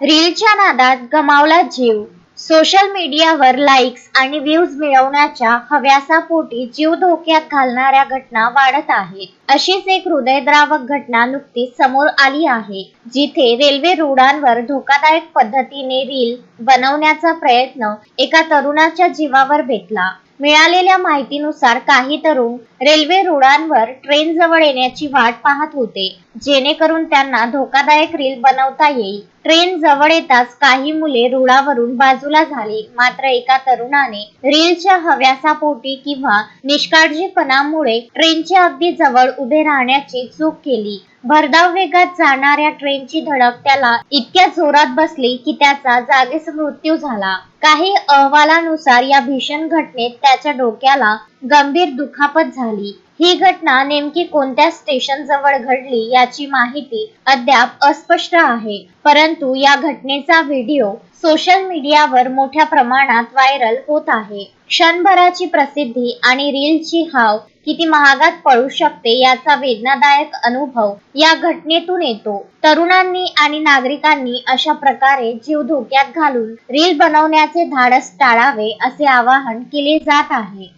रीलच्या नादात गमावला जीव. सोशल मीडियावर लाईक्स आणि व्ह्यूज मिळवण्याच्या हव्यासापोटी जीव धोक्यात घालणाऱ्या घटना वाढत आहेत. अशीच एक हृदयद्रावक घटना नुकतीच समोर आली आहे जिथे रेल्वे रुळांवर धोकादायक पद्धतीने रील बनवण्याचा प्रयत्न एका तरुणाच्या जीवावर भेटला. मिळालेल्या माहितीनुसार काही तरुण रेल्वे रुळांवर ट्रेन जवळ येण्याची वाट पाहत होते. जेणेकरून त्यांना धोकादायक रील बनवता येईल. ट्रेन जवळ येताच काही मुले रुळावरून बाजूला झाली. मात्र एका तरुणाने रीलच्या हव्यासापोटी किंवा निष्काळजीपणामुळे ट्रेनच्या अगदी जवळ उभे राहण्याची चूक केली. भरधाव वेगात जाणाऱ्या ट्रेनची धडक त्याला इतक्या जोरात बसली की त्याचा जागीच मृत्यू झाला. काही अहवालानुसार या भीषण घटनेत त्याच्या डोक्याला गंभीर दुखापत झाली. ही घटना नेमकी कोणत्या स्टेशन जवळ घडली याची माहिती अद्याप अस्पष्ट आहे. परंतु या घटनेचा व्हिडिओ सोशल मीडियावर मोठ्या प्रमाणात व्हायरल होत आहे. क्षणभराची प्रसिद्धी आणि रीलची हाव किती महागात पडू शकते याचा वेदनादायक अनुभव या घटनेतून येतो. तरुणांनी आणि नागरिकांनी अशा प्रकारे जीव धोक्यात घालून रील बनवण्याचे धाडस टाळावे असे आवाहन केले जात आहे.